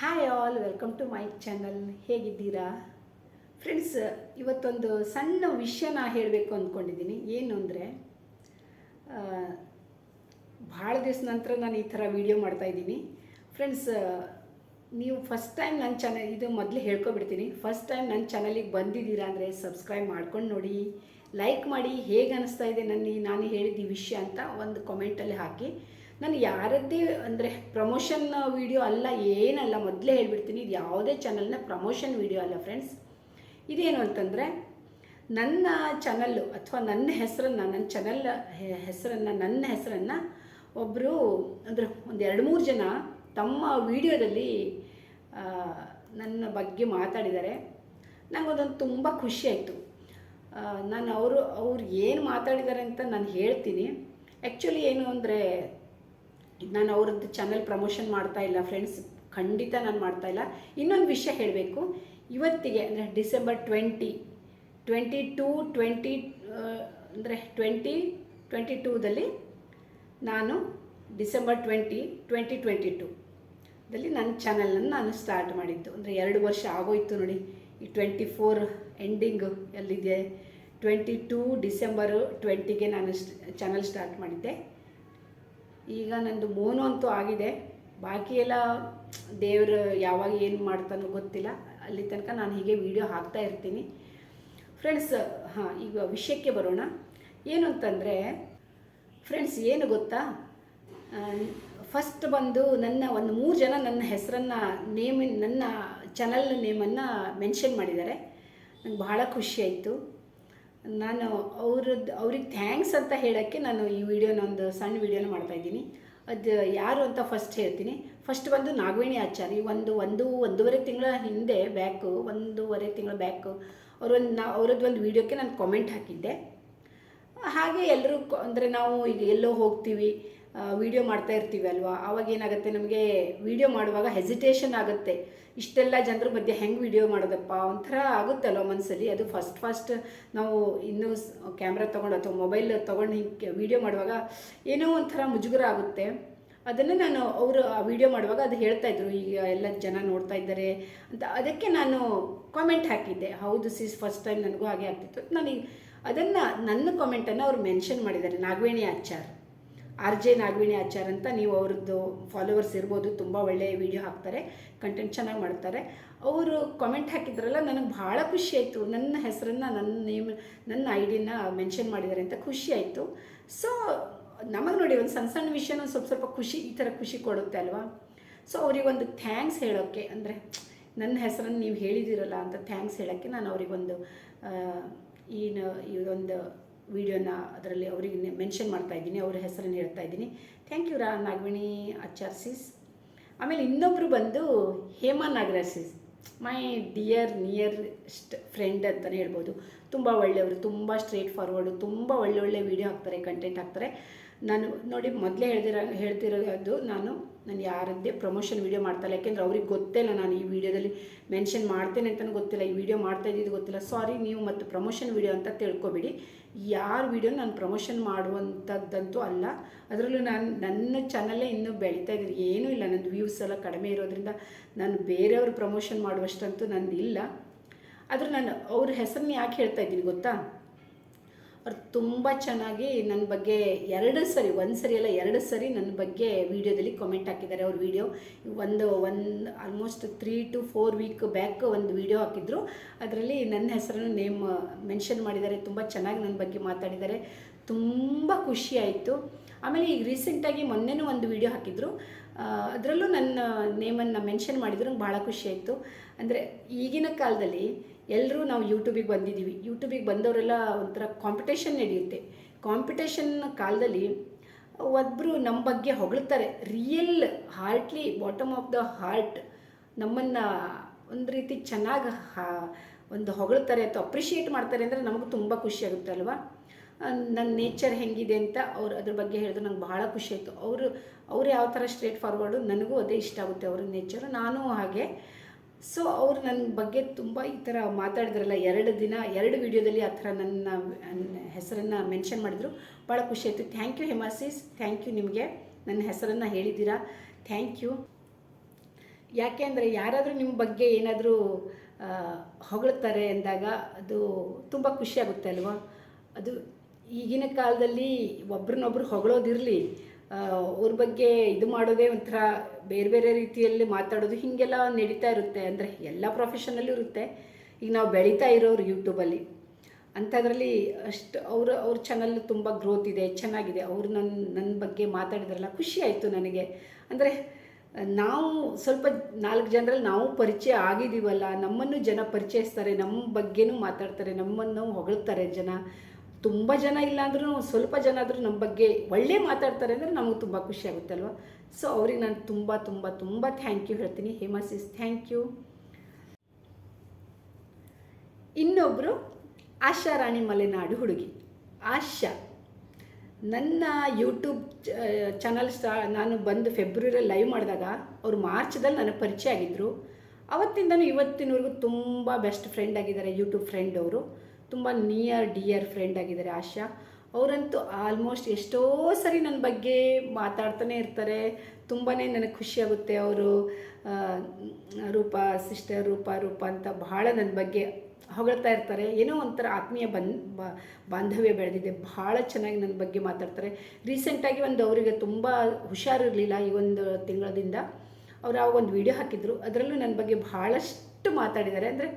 Hi all welcome to my channel ಹೇಗಿದ್ದೀರಾ? Friends ಇವತ್ತೊಂದು ಸಣ್ಣ ವಿಷಯನ ಹೇಳಬೇಕು ಅಂದ್ಕೊಂಡಿದ್ದೀನಿ. ಏನು ಅಂದರೆ ಭಾಳ ದಿವಸ ನಂತರ ನಾನು ಈ ಥರ ವೀಡಿಯೋ ಮಾಡ್ತಾಯಿದ್ದೀನಿ ಫ್ರೆಂಡ್ಸ್ ನೀವು ಫಸ್ಟ್ ಟೈಮ್ ನನ್ನ ಚಾನಲ್ ಇದು ಮೊದಲು ಹೇಳ್ಕೊಬಿಡ್ತೀನಿ. ಫಸ್ಟ್ ಟೈಮ್ ನನ್ನ ಚಾನಲಿಗೆ ಬಂದಿದ್ದೀರಾ ಅಂದರೆ ಸಬ್ಸ್ಕ್ರೈಬ್ ಮಾಡ್ಕೊಂಡು ನೋಡಿ ಲೈಕ್ ಮಾಡಿ, ಹೇಗೆ ಅನಿಸ್ತಾ ಇದೆ ನನ್ನ, ನಾನು ಹೇಳಿದ ಈ ವಿಷಯ ಅಂತ ಒಂದು ಕಮೆಂಟಲ್ಲಿ ಹಾಕಿ. ನಾನು ಯಾರದ್ದೇ ಅಂದರೆ ಪ್ರಮೋಷನ್ ವಿಡಿಯೋ ಅಲ್ಲ, ಏನಲ್ಲ, ಮೊದಲೇ ಹೇಳಿಬಿಡ್ತೀನಿ, ಇದು ಯಾವುದೇ ಚಾನಲ್ನ ಪ್ರಮೋಷನ್ ವಿಡಿಯೋ ಅಲ್ಲ ಫ್ರೆಂಡ್ಸ್ ಇದೇನು ಅಂತಂದರೆ, ನನ್ನ ಚಾನಲ್ಲು ಅಥವಾ ನನ್ನ ಹೆಸರನ್ನು, ನನ್ನ ಚಾನಲ್ ಹೆಸರನ್ನು, ನನ್ನ ಹೆಸರನ್ನು ಒಬ್ಬರು ಅಂದರೆ ಒಂದು ಎರಡು ಮೂರು ಜನ ತಮ್ಮ ವಿಡಿಯೋದಲ್ಲಿ ನನ್ನ ಬಗ್ಗೆ ಮಾತಾಡಿದ್ದಾರೆ. ನನಗೊಂದೊಂದು ತುಂಬ ಖುಷಿ ಆಯಿತು. ನಾನು ಅವರು, ಅವ್ರು ಏನು ಮಾತಾಡಿದ್ದಾರೆ ಅಂತ ನಾನು ಹೇಳ್ತೀನಿ. ಆ್ಯಕ್ಚುಲಿ ಏನು ಅಂದರೆ ನಾನು ಅವ್ರದ್ದು ಚಾನಲ್ ಪ್ರಮೋಷನ್ ಮಾಡ್ತಾ ಇಲ್ಲ ಫ್ರೆಂಡ್ಸ್ ಖಂಡಿತ ನಾನು ಮಾಡ್ತಾ ಇಲ್ಲ. ಇನ್ನೊಂದು ವಿಷಯ ಹೇಳಬೇಕು. ಇವತ್ತಿಗೆ ಅಂದರೆ December twenty twenty two twenty ಅಂದರೆ ಟ್ವೆಂಟಿ ಟ್ವೆಂಟಿ ಟೂದಲ್ಲಿ ನಾನು December twenty twenty twenty two ದಲ್ಲಿ ನನ್ನ ಚಾನಲನ್ನು ನಾನು ಸ್ಟಾರ್ಟ್ ಮಾಡಿದ್ದು. ಅಂದರೆ ಎರಡು ವರ್ಷ ಆಗೋಯ್ತು ನೋಡಿ. ಈ ಟ್ವೆಂಟಿ ಫೋರ್ ಎಂಡಿಂಗು ಎಲ್ಲಿದೆ ಟ್ವೆಂಟಿ ಟೂ ಡಿಸೆಂಬರು ಟ್ವೆಂಟಿಗೆ ನಾನು ಚಾನಲ್ ಸ್ಟಾರ್ಟ್ ಮಾಡಿದ್ದೆ. ಈಗ ನಂದು ಮೋನು ಅಂತೂ ಆಗಿದೆ. ಬಾಕಿ ಎಲ್ಲ ದೇವರು ಯಾವಾಗ ಏನು ಮಾಡ್ತಾನೋ ಗೊತ್ತಿಲ್ಲ. ಅಲ್ಲಿ ತನಕ ನಾನು ಹೀಗೆ ವಿಡಿಯೋ ಹಾಕ್ತಾ ಇರ್ತೀನಿ. ಫ್ರೆಂಡ್ಸ್ ಹಾಂ, ಈಗ ವಿಷಯಕ್ಕೆ ಬರೋಣ. ಏನು ಅಂತಂದರೆ ಫ್ರೆಂಡ್ಸ್ ಏನು ಗೊತ್ತಾ? ಫಸ್ಟ್ ಬಂದು ನನ್ನ ಒಂದು ಮೂರು ಜನ ನನ್ನ ಹೆಸರನ್ನು ನೇಮ್ ನನ್ನ ಚಾನಲ್ ನೇಮನ್ನು ಮೆನ್ಷನ್ ಮಾಡಿದ್ದಾರೆ. ನಂಗೆ ಬಹಳ ಖುಷಿ ಆಯಿತು. ನಾನು ಅವ್ರದ್ದು, ಅವ್ರಿಗೆ ಥ್ಯಾಂಕ್ಸ್ ಅಂತ ಹೇಳೋಕ್ಕೆ ನಾನು ಈ ವಿಡಿಯೋನ ಒಂದು ಸಣ್ಣ ವಿಡಿಯೋನ ಮಾಡ್ತಾಯಿದ್ದೀನಿ ಅದು ಯಾರು ಅಂತ ಫಸ್ಟ್ ಹೇಳ್ತೀನಿ. ಫಸ್ಟ್ ಬಂದು ನಾಗವೇಣಿ ಆಚಾರಿ. ಒಂದು ಒಂದು, ಒಂದೂವರೆ ತಿಂಗಳ ಹಿಂದೆ ಬ್ಯಾಕು ಒಂದೂವರೆ ತಿಂಗಳ ಬ್ಯಾಕು ಅವರೊಂದು ನಾ, ಅವ್ರದ್ದು ಒಂದು ವಿಡಿಯೋಕ್ಕೆ ನಾನು ಕಾಮೆಂಟ್ ಹಾಕಿದ್ದೆ. ಹಾಗೆ ಎಲ್ಲರೂ ಅಂದರೆ ನಾವು ಈಗ ಎಲ್ಲೋ ಹೋಗ್ತೀವಿ. ವಿಡಿಯೋ ಮಾಡ್ತಾ ಇರ್ತೀವಿ ಅಲ್ವಾ? ಆವಾಗ ಏನಾಗುತ್ತೆ ನಮಗೆ ವಿಡಿಯೋ ಮಾಡುವಾಗ ಹೆಸಿಟೇಷನ್ ಆಗುತ್ತೆ. ಇಷ್ಟೆಲ್ಲ ಜನರ ಮಧ್ಯೆ ಹೆಂಗೆ ವಿಡಿಯೋ ಮಾಡೋದಪ್ಪ? ಒಂಥರ ಆಗುತ್ತಲ್ವ ಮನಸ್ಸಲ್ಲಿ ಅದು ಫಸ್ಟ್ ಫಸ್ಟ್ ನಾವು ಇನ್ನೂ ಕ್ಯಾಮ್ರಾ ತೊಗೊಂಡು ಅಥವಾ ಮೊಬೈಲ್ ತೊಗೊಂಡು ಹಿಂಗೆ ವಿಡಿಯೋ ಮಾಡುವಾಗ ಏನೋ ಒಂಥರ ಮುಜುಗರ ಆಗುತ್ತೆ. ಅದನ್ನು ನಾನು ಅವರು ಆ ವಿಡಿಯೋ ಮಾಡುವಾಗ ಅದು ಹೇಳ್ತಾ ಇದ್ರು. ಈಗ ಎಲ್ಲ ಜನ ನೋಡ್ತಾ ಇದ್ದಾರೆ ಅಂತ. ಅದಕ್ಕೆ ನಾನು ಕಾಮೆಂಟ್ ಹಾಕಿದ್ದೆ. ಹೌದು ಸಿಸ್ ಫಸ್ಟ್ ಟೈಮ್ ನನಗೂ ಹಾಗೆ ಆಗ್ತಿತ್ತು. ನಾನು ಅದನ್ನು, ನನ್ನ ಕಾಮೆಂಟನ್ನು ಅವರು ಮೆನ್ಷನ್ ಮಾಡಿದ್ದಾರೆ. ನಾಗವೇಣಿ ಆಚಾರ್. ಆರ್ ಜೆ ನಾಗವೇಣಿ ಆಚಾರ್ ಅಂತ ನೀವು ಅವ್ರದ್ದು ಫಾಲೋವರ್ಸ್ ಇರ್ಬೋದು, ತುಂಬ ಒಳ್ಳೆಯ ವಿಡಿಯೋ ಹಾಕ್ತಾರೆ ಕಂಟೆಂಟ್ ಚೆನ್ನಾಗಿ ಮಾಡ್ತಾರೆ. ಅವರು ಕಾಮೆಂಟ್ ಹಾಕಿದ್ರಲ್ಲ, ನನಗೆ ಭಾಳ ಖುಷಿ ಆಯಿತು. ನನ್ನ ಹೆಸರನ್ನು, ನನ್ನ ನೇಮ್ ನನ್ನ ಐಡಿನ ಮೆನ್ಷನ್ ಮಾಡಿದ್ದಾರೆ ಅಂತ ಖುಷಿ ಆಯಿತು. ಸೊ ನಮಗೆ ನೋಡಿ ಒಂದು ಸಣ್ಣ ಸಣ್ಣ ವಿಷಯನೂ ಸ್ವಲ್ಪ ಸ್ವಲ್ಪ ಖುಷಿ, ಈ ಥರ ಖುಷಿ ಕೊಡುತ್ತೆ ಅಲ್ವಾ? ಸೊ ಅವರಿಗೊಂದು ಥ್ಯಾಂಕ್ಸ್ ಹೇಳೋಕ್ಕೆ ಅಂದರೆ ನನ್ನ ಹೆಸರನ್ನು ನೀವು ಹೇಳಿದಿರಲ್ಲ ಅಂತ ಥ್ಯಾಂಕ್ಸ್ ಹೇಳೋಕ್ಕೆ ನಾನು ಅವರಿಗೊಂದು ಈ ಒಂದು ವಿಡಿಯೋನ ಅದರಲ್ಲಿ ಅವರಿಗೆ ಮೆನ್ಷನ್ ಮಾಡ್ತಾ ಇದ್ದೀನಿ, ಅವ್ರ ಹೆಸರನ್ನು ಹೇಳ್ತಾ ಇದ್ದೀನಿ. ಥ್ಯಾಂಕ್ ಯು ರಾ ನಾಗವಿಣಿ ಆಚಾರ್ಸಿಸ್ ಆಮೇಲೆ ಇನ್ನೊಬ್ಬರು ಬಂದು Hema ನಾಗರಾಸಿಸ್ my dear nearest friend ಅಂತಲೇ ಹೇಳ್ಬೋದು. ತುಂಬ ಒಳ್ಳೆಯವರು, ತುಂಬ ಸ್ಟ್ರೇಟ್ ಫಾರ್ವರ್ಡು ತುಂಬ ಒಳ್ಳೆ ಒಳ್ಳೆ ವೀಡಿಯೋ ಹಾಕ್ತಾರೆ ಕಂಟೆಂಟ್ ಹಾಕ್ತಾರೆ. ನಾನು ನೋಡಿ, ಮೊದಲೇ ಹೇಳ್ದಿರೋ ಹೇಳ್ತಿರೋದು ನಾನು ನಾನು ಯಾರದ್ದೇ ಪ್ರಮೋಷನ್ ವೀಡಿಯೋ ಮಾಡ್ತಾಯಿಲ್ಲ ಯಾಕೆಂದ್ರೆ ಅವ್ರಿಗೆ ಗೊತ್ತಿಲ್ಲ ನಾನು ಈ ವಿಡಿಯೋದಲ್ಲಿ ಮೆನ್ಷನ್ ಮಾಡ್ತೇನೆ ಅಂತಲೂ ಗೊತ್ತಿಲ್ಲ. ಈ ವಿಡಿಯೋ ಮಾಡ್ತಾ ಇದ್ದಿದ್ದು ಗೊತ್ತಿಲ್ಲ. ಸಾರಿ ನೀವು ಮತ್ತು ಪ್ರಮೋಷನ್ ವೀಡಿಯೋ ಅಂತ ತಿಳ್ಕೊಬೇಡಿ. ಯಾರ ವಿಡಿಯೋ ನಾನು ಪ್ರಮೋಷನ್ ಮಾಡುವಂಥದ್ದಂತೂ ಅಲ್ಲ. ಅದರಲ್ಲೂ ನಾನು ನನ್ನ ಚಾನಲ್ಲೇ ಇನ್ನೂ ಬೆಳೀತಾ ಇದ್ದೀನಿ. ಏನೂ ಇಲ್ಲ. ನಂದು ವ್ಯೂಸ್ ಎಲ್ಲ ಕಡಿಮೆ ಇರೋದ್ರಿಂದ ನಾನು ಬೇರೆಯವ್ರ ಪ್ರಮೋಷನ್ ಮಾಡುವಷ್ಟಂತೂ ನಂದು ಇಲ್ಲ ಆದರೂ ನಾನು ಅವ್ರ ಹೆಸರನ್ನ ಯಾಕೆ ಹೇಳ್ತಾ ಇದ್ದೀನಿ ಗೊತ್ತಾ? ಅವ್ರು ತುಂಬ ಚೆನ್ನಾಗಿ ನನ್ನ ಬಗ್ಗೆ ಎರಡು ಸರಿ, ಒಂದು ಸರಿ ಅಲ್ಲ ಎರಡು ಸರಿ ನನ್ನ ಬಗ್ಗೆ ವೀಡಿಯೋದಲ್ಲಿ ಕಾಮೆಂಟ್ ಹಾಕಿದ್ದಾರೆ ಅವ್ರ ವೀಡಿಯೋ ಒಂದು ಒಂದು almost three to four week back ಒಂದು ವೀಡಿಯೋ ಹಾಕಿದ್ರು. ಅದರಲ್ಲಿ ನನ್ನ ಹೆಸರನ್ನು ನೇಮ್ ಮೆನ್ಷನ್ ಮಾಡಿದ್ದಾರೆ. ತುಂಬ ಚೆನ್ನಾಗಿ ನನ್ನ ಬಗ್ಗೆ ಮಾತಾಡಿದ್ದಾರೆ. ತುಂಬ ಖುಷಿ ಆಯಿತು. ಆಮೇಲೆ ಈಗ ರೀಸೆಂಟಾಗಿ ಮೊನ್ನೆನೂ ಒಂದು ವೀಡಿಯೋ ಹಾಕಿದ್ರು. ಅದರಲ್ಲೂ ನನ್ನ ನೇಮನ್ನು ಮೆನ್ಷನ್ ಮಾಡಿದ್ರು, ನಂಗೆ ಭಾಳ ಖುಷಿ ಆಯಿತು. ಅಂದರೆ ಈಗಿನ ಕಾಲದಲ್ಲಿ ಎಲ್ಲರೂ ನಾವು ಯೂಟ್ಯೂಬಿಗೆ ಬಂದಿದ್ದೀವಿ ಯೂಟ್ಯೂಬಿಗೆ ಬಂದವರೆಲ್ಲ ಒಂಥರ ಕಾಂಪಿಟೇಷನ್ ನಡೆಯುತ್ತೆ. ಕಾಂಪಿಟೇಷನ್ ಕಾಲದಲ್ಲಿ ಒಬ್ಬರು ನಮ್ಮ ಬಗ್ಗೆ ಹೊಗಳ್ತಾರೆ. Real heartly bottom of the heart ನಮ್ಮನ್ನು ಒಂದು ರೀತಿ ಚೆನ್ನಾಗಿ ಒಂದು ಹೊಗಳ್ತಾರೆ ಅಥವಾ ಅಪ್ರಿಷಿಯೇಟ್ ಮಾಡ್ತಾರೆ ಅಂದರೆ ನಮಗೂ ತುಂಬ ಖುಷಿ ಆಗುತ್ತೆ ಅಲ್ವಾ? ನನ್ನ ನೇಚರ್ ಹೆಂಗಿದೆ ಅಂತ ಅವ್ರು ಅದ್ರ ಬಗ್ಗೆ ಹೇಳಿದ್ರು ನಂಗೆ ಭಾಳ ಖುಷಿ ಆಯಿತು. ಅವರು, ಅವ್ರು ಯಾವ ಥರ ಸ್ಟ್ರೇಟ್ ಫಾರ್ವರ್ಡು ನನಗೂ ಅದೇ ಇಷ್ಟ ಆಗುತ್ತೆ ಅವ್ರ ನೇಚರು ನಾನು ಹಾಗೆ. ಸೊ ಅವ್ರು ನನ್ನ ಬಗ್ಗೆ ತುಂಬ ಈ ಥರ ಮಾತಾಡಿದ್ರಲ್ಲ, ಎರಡು ದಿನ, ಎರಡು ವಿಡಿಯೋದಲ್ಲಿ ಆ ಥರ ನನ್ನ ಹೆಸರನ್ನು ಮೆನ್ಷನ್ ಮಾಡಿದರು. ಭಾಳ ಖುಷಿ ಆಯಿತು. Thank you Hema sis thank you ನಿಮಗೆ. ನನ್ನ ಹೆಸರನ್ನು ಹೇಳಿದ್ದೀರಾ? ಥ್ಯಾಂಕ್ ಯು ಯಾಕೆ ಅಂದರೆ ಯಾರಾದರೂ ನಿಮ್ಮ ಬಗ್ಗೆ ಏನಾದರೂ ಹೊಗಳ್ತಾರೆ ಅಂದಾಗ ಅದು ತುಂಬ ಖುಷಿಯಾಗುತ್ತೆ ಅಲ್ವಾ? ಅದು ಈಗಿನ ಕಾಲದಲ್ಲಿ ಒಬ್ರನ್ನೊಬ್ರು ಹೊಗಳೋದಿರಲಿ ಅವ್ರ ಬಗ್ಗೆ ಇದು ಮಾಡೋದೇ ಒಂಥರ ಬೇರೆ ಬೇರೆ ರೀತಿಯಲ್ಲಿ ಮಾತಾಡೋದು ಹೀಗೆಲ್ಲ ನಡೀತಾ ಇರುತ್ತೆ. ಅಂದರೆ ಎಲ್ಲ ಪ್ರೊಫೆಷನಲ್ಲೂ ಇರುತ್ತೆ. ಈಗ ನಾವು ಬೆಳೀತಾ ಇರೋರು ಯೂಟ್ಯೂಬಲ್ಲಿ ಅಂಥದ್ರಲ್ಲಿ ಅಷ್ಟು ಅವರು, ಅವ್ರ ಚಾನಲ್ ತುಂಬ ಗ್ರೋತ್ ಇದೆ, ಚೆನ್ನಾಗಿದೆ. ಅವರು ನನ್ನ ನನ್ನ ಬಗ್ಗೆ ಮಾತಾಡಿದ್ರಲ್ಲ ಖುಷಿ ಆಯಿತು ನನಗೆ. ಅಂದರೆ ನಾವು ಸ್ವಲ್ಪ ನಾಲ್ಕು ಜನರಲ್ಲಿ ನಾವು ಪರಿಚಯ ಆಗಿದ್ದೀವಲ್ಲ, ನಮ್ಮನ್ನು ಜನ ಪರಿಚಯಿಸ್ತಾರೆ ನಮ್ಮ ಬಗ್ಗೆನೂ ಮಾತಾಡ್ತಾರೆ, ನಮ್ಮನ್ನು ಹೊಗಳ್ತಾರೆ ಜನ. ತುಂಬ ಜನ ಇಲ್ಲ ಅಂದ್ರೂ, ಸ್ವಲ್ಪ ಜನ ಆದರೂ ನಮ್ಮ ಬಗ್ಗೆ ಒಳ್ಳೆ ಮಾತಾಡ್ತಾರೆ ಅಂದರೆ ನಮಗೆ ತುಂಬ ಖುಷಿ ಆಗುತ್ತೆ ಅಲ್ವಾ? ಸೊ ಅವ್ರಿಗೆ ನಾನು ತುಂಬ ತುಂಬ ತುಂಬ ಥ್ಯಾಂಕ್ ಯು ಹೇಳ್ತೀನಿ. ಹೇಮಾಸಿಸ್ ಥ್ಯಾಂಕ್ ಯು ಇನ್ನೊಬ್ಬರು ಆಶಾ ರಾಣಿ ಮಲೆನಾಡು ಹುಡುಗಿ. ಆಶಾ, ನನ್ನ ಯೂಟ್ಯೂಬ್ ಚಾನಲ್ ಸ್ಟಾ ನಾನು ಬಂದು ಫೆಬ್ರವರಿ ಲೈವ್ ಮಾಡಿದಾಗ ಅವರು ಮಾರ್ಚ್ದಲ್ಲಿ ನನಗೆ ಪರಿಚಯ ಆಗಿದ್ದರು ಅವತ್ತಿಂದನೂ ಇವತ್ತಿನವರೆಗೂ ತುಂಬ ಬೆಸ್ಟ್ ಫ್ರೆಂಡ್ ಆಗಿದ್ದಾರೆ ಯೂಟ್ಯೂಬ್ ಫ್ರೆಂಡ್ ಅವರು. ತುಂಬ ನಿಯರ್ ಡಿಯರ್ ಫ್ರೆಂಡ್ ಆಗಿದ್ದಾರೆ ಆಶಾ. ಅವರಂತೂ ಆಲ್ಮೋಸ್ಟ್ ಎಷ್ಟೋ ಸರಿ ನನ್ನ ಬಗ್ಗೆ ಮಾತಾಡ್ತಾನೆ ಇರ್ತಾರೆ. ತುಂಬಾ ನನಗೆ ಖುಷಿಯಾಗುತ್ತೆ ಅವರು ರೂಪ ಸಿಸ್ಟರ್ ರೂಪ ರೂಪ ಅಂತ ಬಹಳ ನನ್ನ ಬಗ್ಗೆ ಹೊಗಳ್ತಾ ಇರ್ತಾರೆ. ಏನೋ ಒಂಥರ ಆತ್ಮೀಯ ಬನ್ ಬಾಂಧವ್ಯ ಬೆಳೆದಿದೆ. ಭಾಳ ಚೆನ್ನಾಗಿ ನನ್ನ ಬಗ್ಗೆ ಮಾತಾಡ್ತಾರೆ. ರೀಸೆಂಟಾಗಿ ಒಂದು ಅವರಿಗೆ ತುಂಬ ಹುಷಾರಿರಲಿಲ್ಲ ಈ ಒಂದು ತಿಂಗಳದಿಂದ. ಅವ್ರು ಆವಾಗ ಒಂದು ವಿಡಿಯೋ ಹಾಕಿದ್ರು. ಅದರಲ್ಲೂ ನನ್ನ ಬಗ್ಗೆ ಭಾಳಷ್ಟು ಮಾತಾಡಿದ್ದಾರೆ. ಅಂದರೆ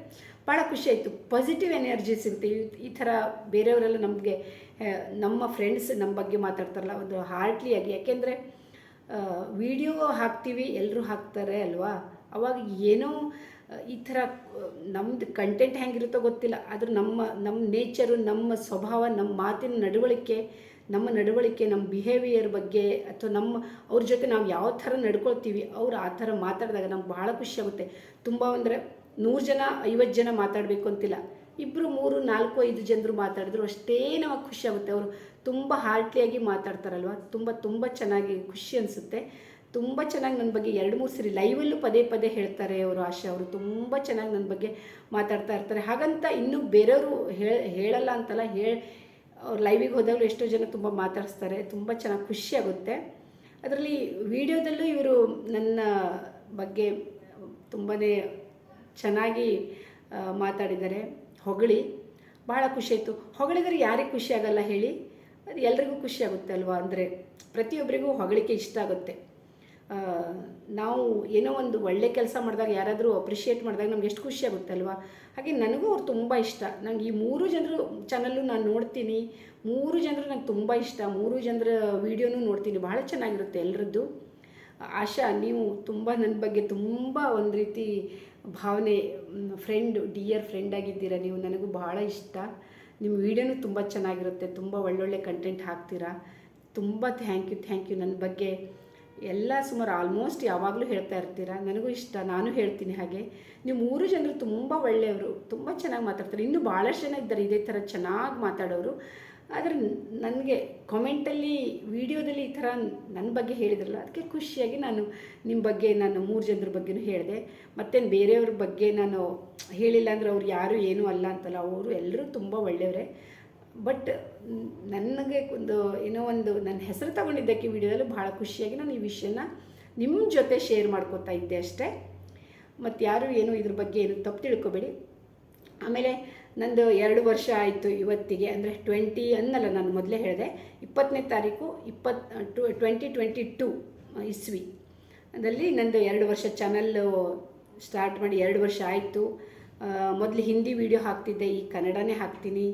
ಭಾಳ ಖುಷಿ ಆಯಿತು. ಪಾಸಿಟಿವ್ ಎನರ್ಜಿ ಸಿಗುತ್ತೆ. ಈ ಥರ ಬೇರೆಯವರೆಲ್ಲ ನಮಗೆ ನಮ್ಮ ಫ್ರೆಂಡ್ಸ್ ನಮ್ಮ ಬಗ್ಗೆ ಮಾತಾಡ್ತಾರಲ್ಲ, ಒಂದು ಹಾರ್ಟ್ಲಿಯಾಗಿ ಯಾಕೆಂದರೆ ವಿಡಿಯೋ ಹಾಕ್ತೀವಿ ಎಲ್ಲರೂ ಹಾಕ್ತಾರೆ ಅಲ್ವಾ? ಅವಾಗ ಏನೋ ಈ ಥರ ನಮ್ಮದು ಕಂಟೆಂಟ್ ಹೆಂಗಿರುತ್ತೋ ಗೊತ್ತಿಲ್ಲ. ಆದರೂ ನಮ್ಮ ನಮ್ಮ ನೇಚರು ನಮ್ಮ ಸ್ವಭಾವ, ನಮ್ಮ ಮಾತಿನ ನಡವಳಿಕೆ, ನಮ್ಮ ನಡವಳಿಕೆ, ನಮ್ಮ ಬಿಹೇವಿಯರ್ ಬಗ್ಗೆ ಅಥವಾ ನಮ್ಮ, ಅವ್ರ ಜೊತೆ ನಾವು ಯಾವ ಥರ ನಡ್ಕೊಳ್ತೀವಿ, ಅವ್ರು ಆ ಥರ ಮಾತಾಡಿದಾಗ ನಮ್ಗೆ ಭಾಳ ಖುಷಿಯಾಗುತ್ತೆ ತುಂಬ ಅಂದರೆ ನೂರು ಜನ ಐವತ್ತು ಜನ ಮಾತಾಡಬೇಕು ಅಂತಿಲ್ಲ. ಇಬ್ಬರು ಮೂರು, ನಾಲ್ಕು, ಐದು ಜನರು ಮಾತಾಡಿದ್ರು ಅಷ್ಟೇ ನಮಗೆ ಖುಷಿಯಾಗುತ್ತೆ ಅವರು ತುಂಬ ಹಾರ್ಟ್ಲಿಯಾಗಿ ಮಾತಾಡ್ತಾರಲ್ವ? ತುಂಬ ತುಂಬ ಚೆನ್ನಾಗಿ ಖುಷಿ ಅನಿಸುತ್ತೆ. ತುಂಬ ಚೆನ್ನಾಗಿ ನನ್ನ ಬಗ್ಗೆ ಎರಡು, ಮೂರು ಸರಿ ಲೈವಲ್ಲೂ ಪದೇ ಪದೇ ಹೇಳ್ತಾರೆ ಅವರು ಆಶಾ ಅವರು. ತುಂಬ ಚೆನ್ನಾಗಿ ನನ್ನ ಬಗ್ಗೆ ಮಾತಾಡ್ತಾ ಇರ್ತಾರೆ. ಹಾಗಂತ ಇನ್ನೂ ಬೇರೆಯವರು ಹೇಳಲ್ಲ ಅಂತಲ್ಲ, ಹೇಳಿ, ಅವ್ರು ಲೈವಿಗೆ ಹೋದಾಗಲೂ ಎಷ್ಟೋ ಜನ ತುಂಬ ಮಾತಾಡಿಸ್ತಾರೆ. ತುಂಬ ಚೆನ್ನಾಗಿ ಖುಷಿಯಾಗುತ್ತೆ ಅದರಲ್ಲಿ ವಿಡಿಯೋದಲ್ಲೂ ಇವರು ನನ್ನ ಬಗ್ಗೆ ತುಂಬಾ ಚೆನ್ನಾಗಿ ಮಾತಾಡಿದ್ದಾರೆ. ಹೊಗಳಿ ಭಾಳ ಖುಷಿಯಾಯಿತು ಹೊಗಳಿದರೆ ಯಾರಿಗೆ ಖುಷಿ ಆಗಲ್ಲ ಹೇಳಿ ಎಲ್ರಿಗೂ ಖುಷಿ ಆಗುತ್ತೆ ಅಲ್ವಾ? ಅಂದರೆ ಪ್ರತಿಯೊಬ್ಬರಿಗೂ ಹೊಗಳಿಕೆ ಇಷ್ಟ ಆಗುತ್ತೆ. ನಾವು ಏನೋ ಒಂದು ಒಳ್ಳೆ ಕೆಲಸ ಮಾಡಿದಾಗ, ಯಾರಾದರೂ ಅಪ್ರಿಷಿಯೇಟ್ ಮಾಡಿದಾಗ ನಮ್ಗೆ ಎಷ್ಟು ಖುಷಿ ಆಗುತ್ತೆ ಅಲ್ವಾ? ಹಾಗೆ ನನಗೂ ಅವ್ರು ತುಂಬ ಇಷ್ಟ. ನಂಗೆ ಈ ಮೂರು ಜನರು ಚಾನಲ್ಲು ನಾನು ನೋಡ್ತೀನಿ. ಮೂರು ಜನರು ನಂಗೆ ತುಂಬ ಇಷ್ಟ. ಮೂರು ಜನರ ವೀಡಿಯೋನೂ ನೋಡ್ತೀನಿ. ಭಾಳ ಚೆನ್ನಾಗಿರುತ್ತೆ ಎಲ್ಲರದ್ದು ಆಶಾ, ನೀವು ತುಂಬ ನನ್ನ ಬಗ್ಗೆ ತುಂಬ ಒಂದು ರೀತಿ ಭಾವನೆ ಫ್ರೆಂಡ್ ಡಿಯರ್ ಫ್ರೆಂಡ್ ಆಗಿದ್ದೀರಾ ನೀವು? ನನಗೂ ಭಾಳ ಇಷ್ಟ. ನಿಮ್ಮ ವಿಡಿಯೋನೂ ತುಂಬ ಚೆನ್ನಾಗಿರುತ್ತೆ. ತುಂಬ ಒಳ್ಳೊಳ್ಳೆ ಕಂಟೆಂಟ್ ಹಾಕ್ತೀರಾ. ತುಂಬ ಥ್ಯಾಂಕ್ ಯು ಥ್ಯಾಂಕ್ ಯು ನನ್ನ ಬಗ್ಗೆ. ಎಲ್ಲ ಸುಮಾರು ಆಲ್ಮೋಸ್ಟ್ ಯಾವಾಗಲೂ ಹೇಳ್ತಾ ಇರ್ತೀರ. ನನಗೂ ಇಷ್ಟ. ನಾನು ಹೇಳ್ತೀನಿ ಹಾಗೆ. ನೀವು ಮೂರು ಜನರು ತುಂಬ ಒಳ್ಳೆಯವರು. ತುಂಬ ಚೆನ್ನಾಗಿ ಮಾತಾಡ್ತಾರೆ. ಇನ್ನೂ ಭಾಳಷ್ಟು ಜನ ಇದ್ದಾರೆ. ಇದೇ ಥರ ಚೆನ್ನಾಗಿ ಮಾತಾಡೋರು. ಆದರೆ ನನಗೆ ಕಾಮೆಂಟಲ್ಲಿ ವಿಡಿಯೋದಲ್ಲಿ ಈ ಥರ ನನ್ನ ಬಗ್ಗೆ ಹೇಳಿದ್ರಲ್ಲ, ಅದಕ್ಕೆ ಖುಷಿಯಾಗಿ ನಾನು ನಿಮ್ಮ ಬಗ್ಗೆ ನಾನು ಮೂರು ಜನರ ಬಗ್ಗೆನೂ ಹೇಳಿದೆ. ಮತ್ತೇನು ಬೇರೆಯವ್ರ ಬಗ್ಗೆ ನಾನು ಹೇಳಿಲ್ಲ ಅಂದರೆ ಅವ್ರು ಯಾರು ಏನೂ ಅಲ್ಲ ಅಂತಲ್ಲ, ಅವರು ಎಲ್ಲರೂ ತುಂಬ ಒಳ್ಳೆಯವರೇ. ಬಟ್ ನನಗೆ ಒಂದು, ಏನೋ ಒಂದು, ನನ್ನ ಹೆಸರು ತಗೊಂಡಿದ್ದಕ್ಕೆ ವಿಡಿಯೋದಲ್ಲಿ ಭಾಳ ಖುಷಿಯಾಗಿ ನಾನು ಈ ವಿಷಯನ ನಿಮ್ಮ ಜೊತೆ ಶೇರ್ ಮಾಡ್ಕೋತಾ ಇದ್ದೆ ಅಷ್ಟೇ. ಮತ್ತು ಯಾರು ಏನು ಇದ್ರ ಬಗ್ಗೆ ಏನು ತಪ್ಪು ತಿಳ್ಕೊಬೇಡಿ. ಆಮೇಲೆ ನಂದು ಎರಡು ವರ್ಷ ಆಯಿತು ಇವತ್ತಿಗೆ, ಅಂದರೆ ಟ್ವೆಂಟಿ ಅನ್ನಲ್ಲ ನಾನು ಮೊದಲೇ ಹೇಳಿದೆ. ಇಪ್ಪತ್ತನೇ ತಾರೀಕು, ಇಪ್ಪತ್ತು ಟು ಟ್ವೆಂಟಿ ಟ್ವೆಂಟಿ ಟು ಇಸ್ವಿ. ಅದರಲ್ಲಿ ನಂದು ಎರಡು ವರ್ಷ ಚಾನಲ್ಲು ಸ್ಟಾರ್ಟ್ ಮಾಡಿ ಎರಡು ವರ್ಷ ಆಯಿತು. ಮೊದಲು ಹಿಂದಿ ವೀಡಿಯೋ ಹಾಕ್ತಿದ್ದೆ ಈ ಕನ್ನಡನೇ ಹಾಕ್ತೀನಿ.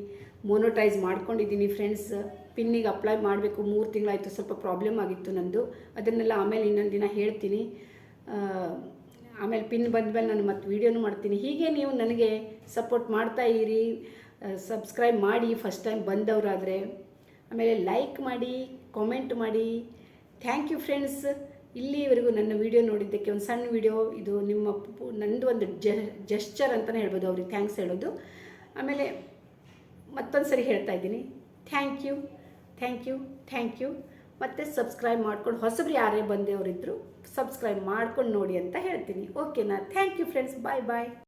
ಮೋನೋಟೈಸ್ ಮಾಡ್ಕೊಂಡಿದ್ದೀನಿ ಫ್ರೆಂಡ್ಸ್ ಪಿನ್ನಿಗೆ ಅಪ್ಲೈ ಮಾಡಬೇಕು, ಮೂರು ತಿಂಗಳಾಯಿತು, ಸ್ವಲ್ಪ ಪ್ರಾಬ್ಲಮ್ ಆಗಿತ್ತು ನಂದು. ಅದನ್ನೆಲ್ಲ ಆಮೇಲೆ ಇನ್ನೊಂದು ದಿನ ಹೇಳ್ತೀನಿ. ಆಮೇಲೆ ಪಿನ್ ಬಂದ ಮೇಲೆ ನಾನು ಮತ್ತೆ ವೀಡಿಯೋನು ಮಾಡ್ತೀನಿ. ಹೀಗೆ ನೀವು ನನಗೆ ಸಪೋರ್ಟ್ ಮಾಡ್ತಾ ಇರಿ ಸಬ್ಸ್ಕ್ರೈಬ್ ಮಾಡಿ ಫಸ್ಟ್ ಟೈಮ್ ಬಂದವರಾದರೆ, ಆಮೇಲೆ ಲೈಕ್ ಮಾಡಿ ಕಾಮೆಂಟ್ ಮಾಡಿ. ಥ್ಯಾಂಕ್ ಯು ಫ್ರೆಂಡ್ಸ್ ಇಲ್ಲಿವರೆಗೂ ನನ್ನ ವಿಡಿಯೋ ನೋಡಿದ್ದಕ್ಕೆ ಒಂದು ಸಣ್ಣ ವಿಡಿಯೋ, ಇದು ನಿಮ್ಮ ನಂದು ಒಂದು ಜೆಸ್ಚರ್ ಅಂತಲೇ ಹೇಳ್ಬೋದು ಅವ್ರಿಗೆ ಥ್ಯಾಂಕ್ಸ್ ಹೇಳೋದು. ಆಮೇಲೆ ಮತ್ತೊಂದು ಸರಿ ಹೇಳ್ತಾ ಇದ್ದೀನಿ. Thank you thank you thank you ಮತ್ತು ಸಬ್ಸ್ಕ್ರೈಬ್ ಮಾಡ್ಕೊಂಡು ಹೊಸಬ್ರು ಯಾರೇ ಬಂದೇವರಿದ್ದರು ಸಬ್ಸ್ಕ್ರೈಬ್ ಮಾಡ್ಕೊಂಡು ನೋಡಿ ಅಂತ ಹೇಳ್ತೀನಿ. ಓಕೆನಾ thank you friends bye bye